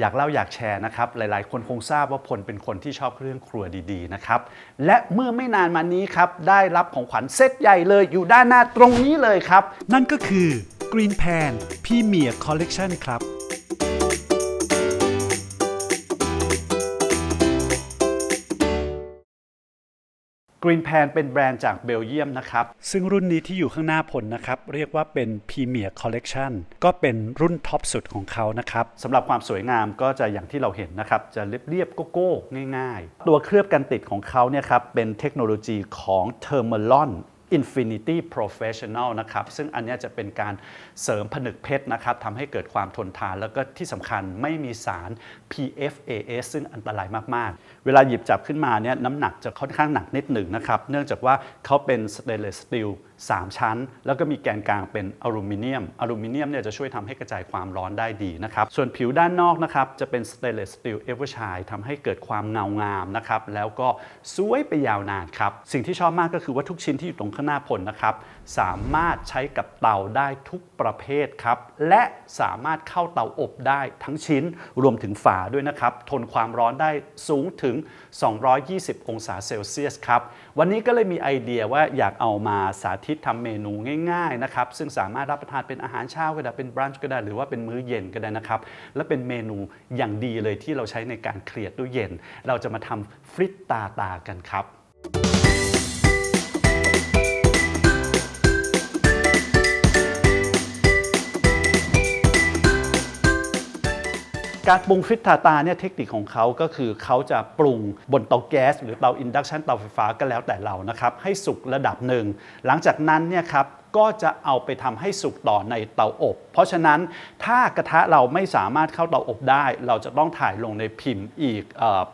อยากเล่าอยากแชร์นะครับหลายๆ คนคงทราบว่าพลเป็นคนที่ชอบเรื่องครัวดีๆนะครับและเมื่อไม่นานมานี้ครับได้รับของขวัญเซตใหญ่เลยอยู่ด้านหน้าตรงนี้เลยครับ นั่นก็คือ Green Pan Premier Collection ครับ Green Pan เป็นแบรนด์จากเบลเยียมนะครับ ซึ่งรุ่นนี้ที่อยู่ข้างหน้าผลนะครับ เรียกว่าเป็น Premier Collection ก็เป็นรุ่นท็อปสุดของเขานะครับสำหรับความสวยงามก็จะอย่างที่เราเห็นนะครับ จะเรียบๆโก้ๆง่าย ๆ ตัวเคลือบกันติดของเขาเนี่ยครับเป็นเทคโนโลยีของ t e r m a l o n Infinity Professional นะครับ ซึ่งอันนี้จะเป็นการเสริมผนึกเพชรนะครับทำให้เกิดความทนทาน แล้วก็ที่สำคัญไม่มีสาร PFAS ซึ่งอันตรายมาก ๆ เวลาหยิบจับขึ้นมาเนี่ยน้ำหนักจะค่อนข้างหนักนิดหนึ่งนะครับ เนื่องจากว่าเขาเป็นสเตนเลสสตีล3ชั้น แล้วก็มีแกนกลางเป็นอลูมิเนียม อลูมิเนียมเนี่ยจะช่วยทำให้กระจายความร้อนได้ดีนะครับ ส่วนผิวด้านนอกนะครับจะเป็นสเตนเลสสตีลเอเวอร์ชายทำให้เกิดความเงางามนะครับ แล้วก็สวยไปยาวนานครับ สิ่งที่ชอบมากก็คือว่าทุกชิ้นที่อยู่ตรงข้างหน้าผลนะครับ สามารถใช้กับเตาได้ทุกประเภทครับ และสามารถเข้าเตาอบได้ทั้งชิ้นรวมถึงฝาด้วยนะครับ ทนความร้อนได้สูงถึง 220 องศาเซลเซียสครับ วันนี้ก็เลยมีไอเดียว่าอยากเอามาสาธิตทำเมนูง่ายๆนะครับ ซึ่งสามารถรับประทานเป็นอาหารเช้าก็ได้เป็นบรันช์ก็ได้หรือว่าเป็นมื้อเย็นก็ได้นะครับ และเป็นเมนูอย่างดีเลยที่เราใช้ในการเคลียร์ตู้เย็น เราจะมาทำฟริตตาตากันครับ การปรุงฟิตทาตาเนี่ยเทคนิคของเขาก็คือเขาจะปรุงบนเตาแก๊ส หรือเตาอินดักชันเตาไฟฟ้าก็แล้วแต่เรานะครับให้สุกระดับหนึ่งหลังจากนั้นเนี่ยครับก็จะเอาไปทำให้สุกต่อในเตาอบ เพราะฉะนั้นถ้ากระทะเราไม่สามารถเข้าเตาอบได้ เราจะต้องถ่ายลงในพิมพ์อีก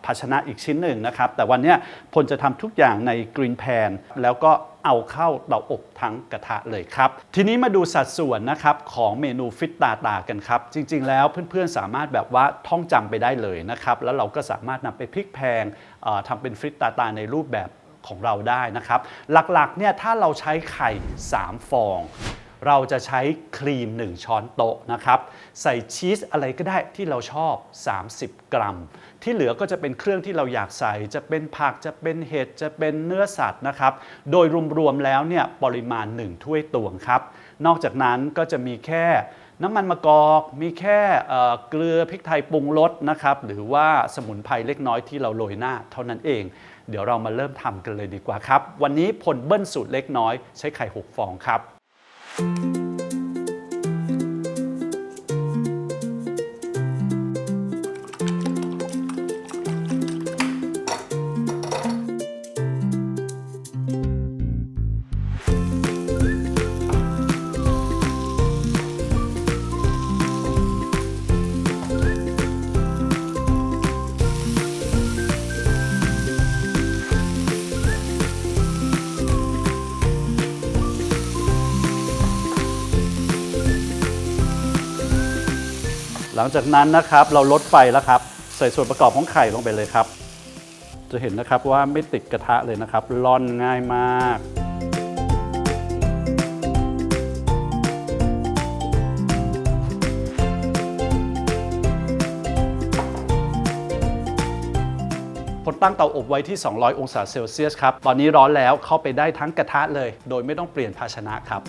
ภาชนะอีกชิ้นหนึ่งนะครับ แต่วันนี้พลจะทำทุกอย่างในกรีนแพนแล้วก็เอาเข้าเตาอบทั้งกระทะเลยครับ ทีนี้มาดูสัดส่วนนะครับของเมนูฟิตตาตากันครับ จริง ๆ แล้วเพื่อนๆสามารถแบบว่าท่องจำไปได้เลยนะครับ แล้วเราก็สามารถนำไปพลิกแพลงเอ่อทำเป็นฟิตตาตาในรูปแบบ ของเราได้นะครับ หลักๆเนี่ยถ้าเราใช้ไข่ 3 ฟอง เราจะใช้ครีม 1 ช้อนโต๊ะนะครับ ใส่ชีสอะไรก็ได้ที่เราชอบ 30 กรัม ที่เหลือก็จะเป็นเครื่องที่เราอยากใส่ จะเป็นผักจะเป็นเห็ดจะเป็นเนื้อสัตว์นะครับ โดยรวมๆแล้วเนี่ยปริมาณ 1 ถ้วยตวงครับ นอกจากนั้นก็จะมีแค่ น้ำมันมะกอกมีแค่เกลือพริกไทยปรุงรสนะครับ หรือว่าสมุนไพรเล็กน้อยที่เราโรยหน้าเท่านั้นเอง เดี๋ยวเรามาเริ่มทำกันเลยดีกว่าครับ วันนี้ผลเบิ้ลสูตรเล็กน้อยใช้ไข่ 6 ฟองครับ หลังจากนั้นนะครับเราลดไฟแล้วครับ ใส่ส่วนประกอบของไข่ลงไปเลยครับ จะเห็นนะครับว่าไม่ติดกระทะเลยนะครับร่อนง่ายมากพลตั้งเตาอบไว้ที่ 200 องศาเซลเซียสครับ ตอนนี้ร้อนแล้วเข้าไปได้ทั้งกระทะเลย โดยไม่ต้องเปลี่ยนภาชนะครับ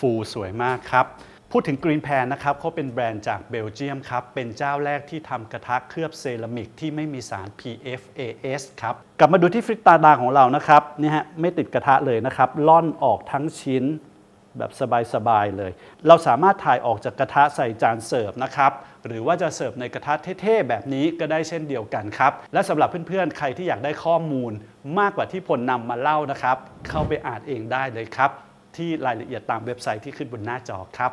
ฟูสวยมากครับ พูดถึง Green Pan นะครับเขาเป็นแบรนด์จากเบลเยียมครับ เป็นเจ้าแรกที่ทำกระทะเคลือบเซรามิกที่ไม่มีสาร PFAS ครับ กลับมาดูที่ฟริตตาดาของเรานะครับนี่ฮะไม่ติดกระทะเลยนะครับ ล่อนออกทั้งชิ้นแบบสบาย ๆ เลย เราสามารถถ่ายออกจากกระทะใส่จานเสิร์ฟนะครับ หรือว่าจะเสิร์ฟในกระทะเท่ๆ แบบนี้ก็ได้เช่นเดียวกันครับ และสำหรับเพื่อนๆ ใครที่อยากได้ข้อมูล มากกว่าที่พลนำมาเล่านะครับ เข้าไปอ่านเองได้เลยครับ ที่รายละเอียดตามเว็บไซต์ที่ขึ้นบนหน้าจอครับ